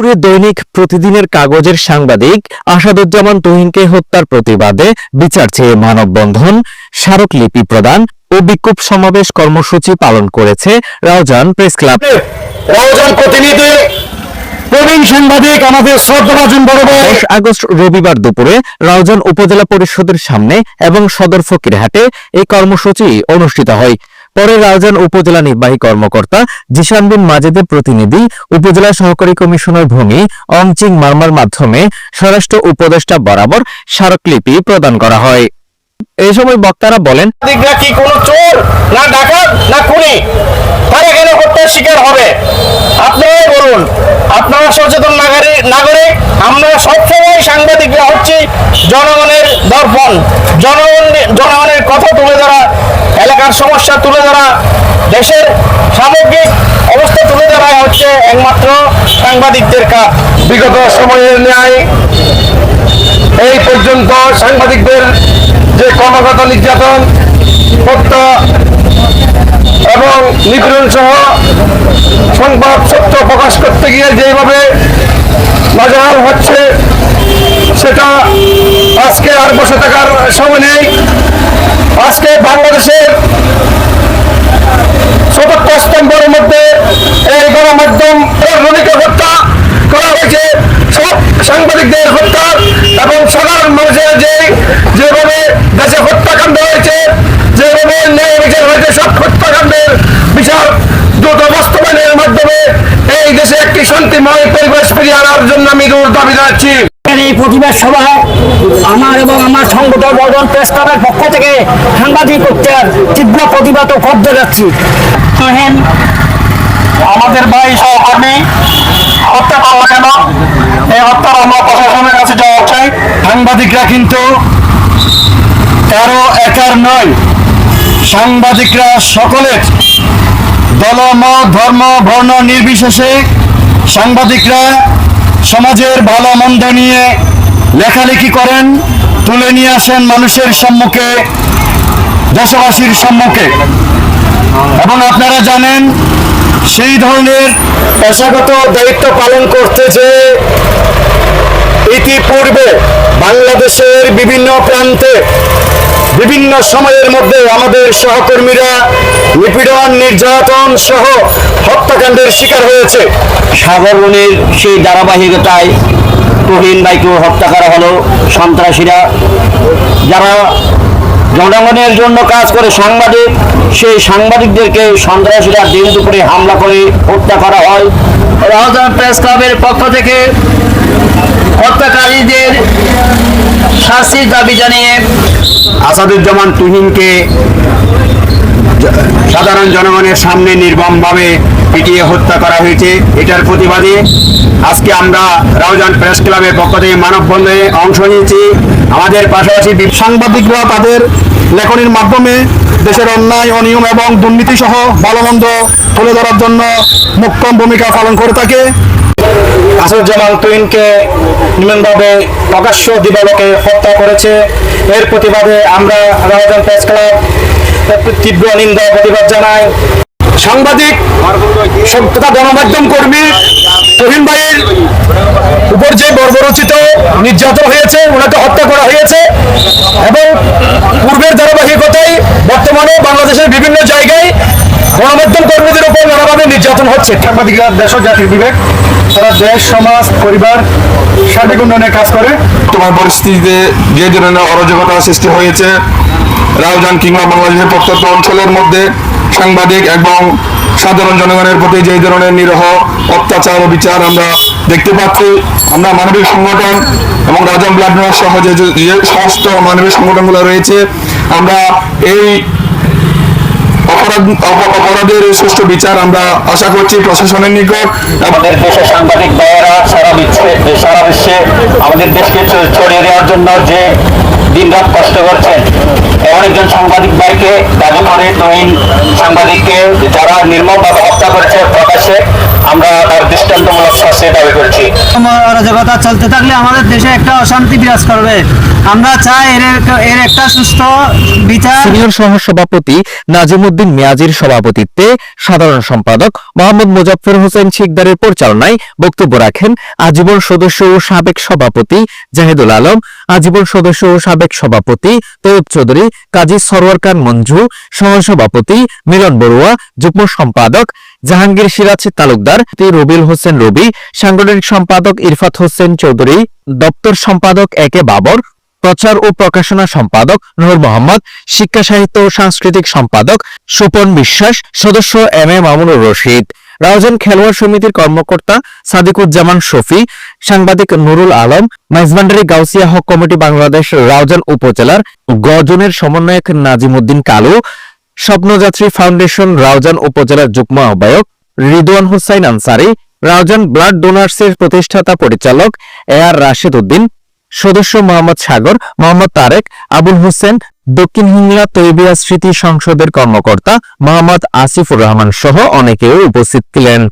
পুরে দৈনিক প্রতিদিনের কাগজের সাংবাদিক আসাদুজ্জামান তুহিনকে হত্যার প্রতিবাদে বিচার চেয়ে মানববন্ধন স্মারকলিপি প্রদান ও বিক্ষোভ সমাবেশ কর্মসূচি পালন করেছে রাউজান প্রেস ক্লাব। রাউজান প্রতিনিধি প্রবীণ সাংবাদিক আমাদের শ্রদ্ধাভাজন বড় দশ আগস্ট রবিবার দুপুরে রাউজান উপজেলা পরিষদের সামনে এবং সদর ফকিরহাটে এই কর্মসূচি অনুষ্ঠিত হয়। পরে রাউজান উপজেলা নির্বাহী কর্মকর্তা জিশান বিন মাজেদের প্রতিনিধি, উপজেলা সহকারী কমিশনার ভূমি অংচিং মার্মার মাধ্যমে স্বরাষ্ট্র উপদেষ্টা বরাবর স্মারকলিপি প্রদান করা হয়। এই সময় বক্তারা বলেন কি কোনো চোর না ডাকাত না খুনি? তারা কেন হত্যার শিকার হবে? আপনারাই বলুন আপনারা সচেতন নাগরিক নাগরিক আমরা সবসময় সাংবাদিকরা হচ্ছে জনগণের দর্পণ। জনগণ জনগণের কথা তুলে ধরা এলাকার সমস্যা তুলে ধরা দেশের সামগ্রিক অবস্থা তুলে ধরা হচ্ছে একমাত্র সাংবাদিকদের কাজ বিগত সময়ের ন্যায় এই পর্যন্ত সাংবাদিকদের যে কর্মগত নির্যাতন, হত্যা এবং নিপীড়ন সহ সংবাদ সত্য প্রকাশ করতে গিয়ে যেভাবে নাজাহাল হচ্ছে, সেটা আজকে আর বসে থাকার সময় নেই। আজকে বাংলাদেশের চতুর্থ স্তম্ভের মধ্যে এই গণমাধ্যম হত্যা করা হয়েছে। সব সাংবাদিকদের হত্যা এবং সাধারণ মানুষের যে যেভাবে দেশে হত্যাকাণ্ড হয়েছে যেভাবে ন্যায় বিচার হয়েছে সব হত্যাকাণ্ডের বিচার দ্রুত বাস্তবায়নের মাধ্যমে এই দেশে একটি শান্তিময় পরিবেশ ফিরিয়ে আনার জন্য আমি দূর দাবি জানাচ্ছি। এই প্রতিবাদ সভায় আমার এবং আমার সংগঠন বর্ধন প্রেস ক্লাবের পক্ষ থেকে সাংবাদিক হত্যার তীব্র প্রতিবাদ ও ক্ষোভ যাচ্ছি আমাদের ভাই সহকর্মী হত্যা করল কেন? এই হত্যার আমরা প্রশাসনের কাছে যাওয়া চাই সাংবাদিকরা কিন্তু তেরো একার নয়। সাংবাদিকরা সকলের দলমত ধর্ম, বর্ণ নির্বিশেষে সাংবাদিকরা সমাজের ভালো মন্দ নিয়ে লেখালেখি করেন, তুলে নিয়ে আসেন মানুষের সম্মুখে, দেশবাসীর সম্মুখে। এবং আপনারা জানেন, সেই ধরনের পেশাগত দায়িত্ব পালন করতে যে ইতিপূর্বে বাংলাদেশের বিভিন্ন প্রান্তে বিভিন্ন সময়ের মধ্যে আমাদের সহকর্মীরা নিপীড়ন নির্যাতন সহ হত্যাকাণ্ডের শিকার হয়েছে। সাগরবনের সেই ধারাবাহিকতায় তুহিন ভাইকেও হত্যা করা হলো সন্ত্রাসীরা। যারা জনগণের জন্য কাজ করে সাংবাদিক সেই সাংবাদিকদেরকে সন্ত্রাসীরা দিন দুপুরে হামলা করে হত্যা করা হয়। রাজধান প্রেস ক্লাবের পক্ষ থেকে হত্যাকারীদের শাস্তির দাবি জানিয়ে আসাদুজ্জামান তুহিনকে সাধারণ জনগণের সামনে নির্মমভাবে পিটিয়ে হত্যা করা হয়েছে। এটার প্রতিবাদে আজকে আমরা রাউজান প্রেস ক্লাবের পক্ষ থেকে মানববন্ধনে অংশ নিয়েছি। আমাদের পাশাপাশি সাংবাদিকরা তাদের লেখনির মাধ্যমে দেশের অন্যায় অনিয়ম এবং দুর্নীতি সহ ভালোমন্দ তুলে ধরার জন্য মুখ্যম ভূমিকা পালন করে থাকে। আসাদুজ্জামান তুহিনকে নির্মমভাবে প্রকাশ্য দিবালোকে হত্যা করেছে। এর প্রতিবাদে আমরা রাউজান প্রেস ক্লাব তীব্র নিন্দা প্রতিবাদ জানাই। সাংবাদিক, সব- তথা গণমাধ্যম কর্মী তুহিন ভাইয়ের উপর যে বর্বরচিত নির্যাতন হয়েছে, ওনাকে হত্যা করা হয়েছে এবং পূর্বের ধারাবাহিকতায় বর্তমানে বাংলাদেশের বিভিন্ন জায়গায় গণমাধ্যম কর্মীদের নির্যাতন হচ্ছে। সাংবাদিকরা দেশ জাতির বিবেক তারা দেশ, সমাজ, পরিবার সার্বিক উন্নয়নে কাজ করে। তোমার পরিস্থিতিতে যে ধরনের অরাজকতা সৃষ্টি হয়েছে রাউজান কিংবা বাংলাদেশের প্রত্যন্ত অঞ্চলের মধ্যে সাংবাদিক এবং সাধারণ জনগণের প্রতি যে ধরনের নিরহ অত্যাচার ও বিচার আমরা দেখতে পাচ্ছি, আমরা মানবিক সংগঠন এবং রাজাম ব্লাড সহ যে সমস্ত মানবিক সংগঠনগুলো রয়েছে, আমরা এই অপরাধ অপরাধের সুষ্ঠু বিচার আমরা আশা করছি প্রশাসনের নিকট। আমাদের দেশের সাংবাদিক ভাইয়েরা সারা বিশ্বে সারা বিশ্বে আমাদের দেশকে ছড়িয়ে দেওয়ার জন্য যে দিন রাত কষ্ট করছেন, এমন একজন সাংবাদিক ভাইকে দাবি করে তহিন সাংবাদিককে যারা নির্মমভাবে হত্যা করেছে দৃষ্টান্তমূলক শাস্তি দাবি করছি। অরাজকতা চলতে থাকলে আমাদের দেশে একটা অশান্তি বিরাজ করবে। আমরা চাই এর এর একটা সুস্থ বিচার। সিনিয়র সহ নাজিমুদ্দিন মিয়াজির সভাপতিত্বে সাধারণ সম্পাদক মোহাম্মদ মুজাফফর হোসেন শিকদারের পরিচালনায় বক্তব্য রাখেন আজীবন সদস্য ও সাবেক সভাপতি জাহিদুল আলম আজীবন সদস্য ও সাবেক সভাপতি তৈয়ব চৌধুরী কাজী সরওয়ার খান মঞ্জু সহসভাপতি মিলন বড়ুয়া যুগ্ম সম্পাদক জাহাঙ্গীর সিরাজ তালুকদার রবিল হোসেন রবি, সাংগঠনিক সম্পাদক ইরফাত হোসেন চৌধুরী, দপ্তর সম্পাদক এ কে বাবর, প্রচার ও প্রকাশনা সম্পাদক নূর মোহাম্মদ, শিক্ষা সাহিত্য ও সাংস্কৃতিক সম্পাদক সুপন বিশ্বাস, সদস্য এম এ মামুনুর রশিদ। রাউজান খেলোয়াড় সমিতির কর্মকর্তা সাদিকুজ্জামান শফি, সাংবাদিক নুরুল আলম, মাইজবান্ডারি গাউসিয়া হক কমিটি বাংলাদেশ রাউজান উপজেলার গজনের সমন্বয়ক নাজিমুদ্দিন কালু স্বপ্নযাত্রী ফাউন্ডেশন রাউজান উপজেলার যুগ্ম আহ্বায়ক রিদওয়ান হুসাইন আনসারি, রাউজান ব্লাড ডোনার্সের প্রতিষ্ঠাতা পরিচালক এ আর রাশেদ উদ্দিন, সদস্য মোহাম্মদ সাগর, মোহাম্মদ তারেক, আবুল হোসেন, দক্ষিণ হিংলা তৈবিয়া স্মৃতি সংসদের কর্মকর্তা মোহাম্মদ আসিফুর রহমান সহ অনেকেও উপস্থিত ছিলেন।